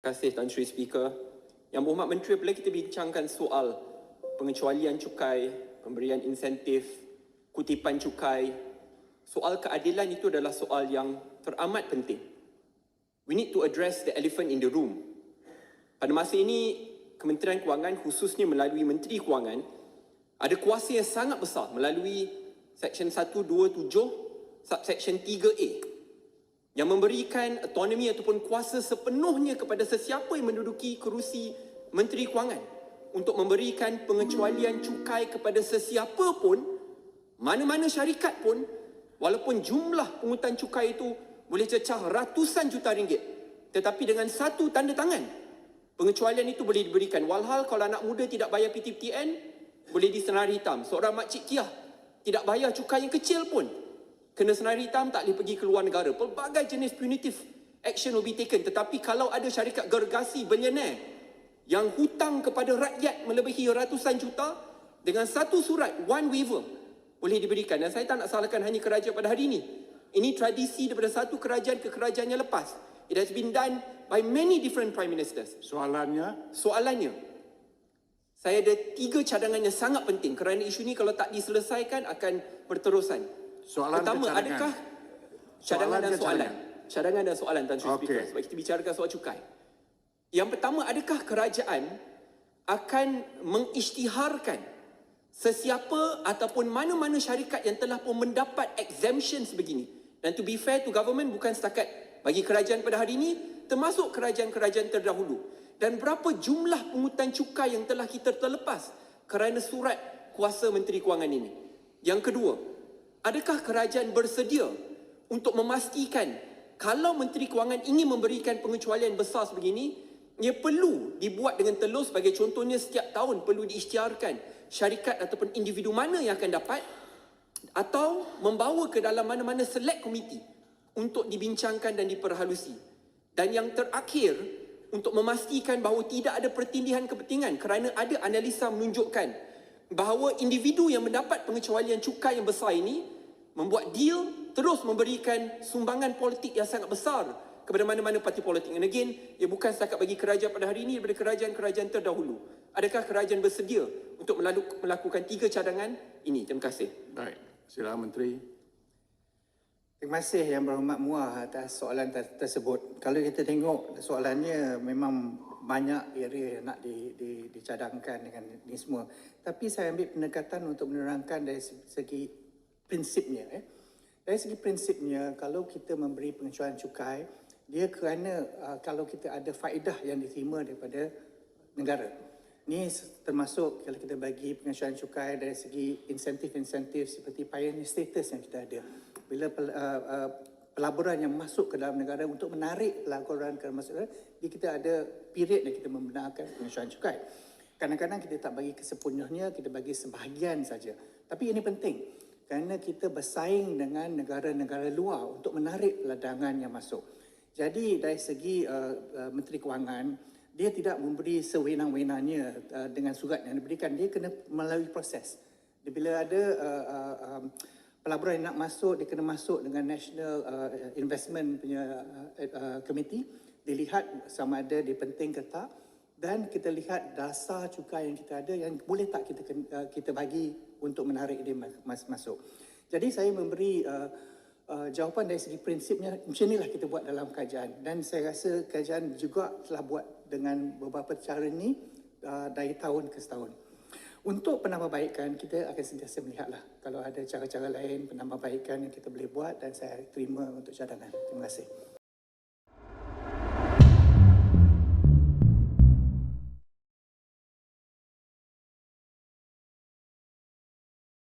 Terima kasih Tan Sri Speaker. Yang Berhormat Menteri, apabila kita bincangkan soal pengecualian cukai, pemberian insentif, kutipan cukai, soal keadilan itu adalah soal yang teramat penting. We need to address the elephant in the room. Pada masa ini, Kementerian Kewangan khususnya melalui Menteri Kewangan ada kuasa yang sangat besar melalui Seksyen 127, Subsection 3A yang memberikan autonomi ataupun kuasa sepenuhnya kepada sesiapa yang menduduki kerusi Menteri Kewangan untuk memberikan pengecualian cukai kepada sesiapa pun, mana-mana syarikat pun, walaupun jumlah pungutan cukai itu boleh cecah ratusan juta ringgit. Tetapi dengan satu tanda tangan, pengecualian itu boleh diberikan. Walhal kalau anak muda tidak bayar PTPTN, boleh disenari hitam. Seorang makcik kiah tidak bayar cukai yang kecil pun, kena senari hitam tak boleh pergi ke luar negara. Pelbagai jenis punitive action will be taken. Tetapi kalau ada syarikat gergasi bilioner yang hutang kepada rakyat melebihi ratusan juta dengan satu surat one waiver boleh diberikan. Dan saya tak nak salahkan hanya kerajaan pada hari ini. Ini tradisi daripada satu kerajaan ke kerajaan yang lepas. It has been done by many different prime ministers. Soalannya, Soalannya, saya ada tiga cadangan yang sangat penting kerana isu ini kalau tak diselesaikan akan berterusan. Soalan Pertama, cadangan? adakah cadangan Soalan dan soalan? cadangan? Cadangan dan soalan Tan Sri. Speaker sebab kita bicarakan soal cukai. Yang pertama, adakah kerajaan akan mengisytiharkan sesiapa ataupun mana-mana syarikat yang telah pun mendapat exemption sebegini. Dan to be fair to government bukan setakat bagi kerajaan pada hari ini, termasuk kerajaan-kerajaan terdahulu. Dan berapa jumlah pungutan cukai yang telah kita terlepas kerana surat kuasa Menteri Kewangan ini. Yang kedua, adakah kerajaan bersedia untuk memastikan kalau Menteri Kewangan ingin memberikan pengecualian besar sebegini, ia perlu dibuat dengan telus sebagai contohnya setiap tahun perlu diisytiharkan syarikat ataupun individu mana yang akan dapat atau membawa ke dalam mana-mana select committee untuk dibincangkan dan diperhalusi. Dan yang terakhir, untuk memastikan bahawa tidak ada pertindihan kepentingan kerana ada analisa menunjukkan bahawa individu yang mendapat pengecualian cukai yang besar ini membuat deal terus memberikan sumbangan politik yang sangat besar kepada mana-mana parti politik. And again, ia bukan setakat bagi kerajaan pada hari ini daripada kerajaan-kerajaan terdahulu. Adakah kerajaan bersedia untuk melalu- melakukan tiga cadangan ini? Terima kasih. baik. Silakan Menteri. Terima kasih Yang Berhormat Muar atas soalan ter- tersebut. Kalau kita tengok soalannya memang banyak area yang nak di, di, dicadangkan dengan ini semua. Tapi saya ambil pendekatan untuk menerangkan dari se- segi prinsipnya. Eh. Dari segi prinsipnya, kalau kita memberi pengecualian cukai, dia kerana uh, kalau kita ada faedah yang diterima daripada negara. Ini termasuk kalau kita bagi pengecualian cukai dari segi insentif-insentif seperti pioneer status yang kita ada. Bila uh, uh, pelaburan yang masuk ke dalam negara untuk menarik pelaburan ke masuk negara, dia kita ada period yang kita membenarkan pengecualian cukai. Kadang-kadang kita tak bagi kesepenuhnya, kita bagi sebahagian saja. Tapi ini penting kerana kita bersaing dengan negara-negara luar untuk menarik ladangan yang masuk. Jadi dari segi uh, uh, Menteri Kewangan, dia tidak memberi sewenang-wenangnya uh, dengan surat yang diberikan. Dia kena melalui proses. Bila ada uh, uh, um, pelaburan yang nak masuk, dia kena masuk dengan National uh, Investment punya uh, uh, Committee. Dilihat sama ada dia penting ke tak dan kita lihat dasar cukai yang kita ada yang boleh tak kita uh, kita bagi untuk menarik dia mas- mas- masuk. Jadi saya memberi uh, uh, jawapan dari segi prinsipnya macam inilah kita buat dalam kajian dan saya rasa kajian juga telah buat dengan beberapa cara ini uh, dari tahun ke setahun. Untuk penambahbaikan kita akan sentiasa melihatlah kalau ada cara-cara lain penambahbaikan yang kita boleh buat dan saya terima untuk cadangan. Terima kasih.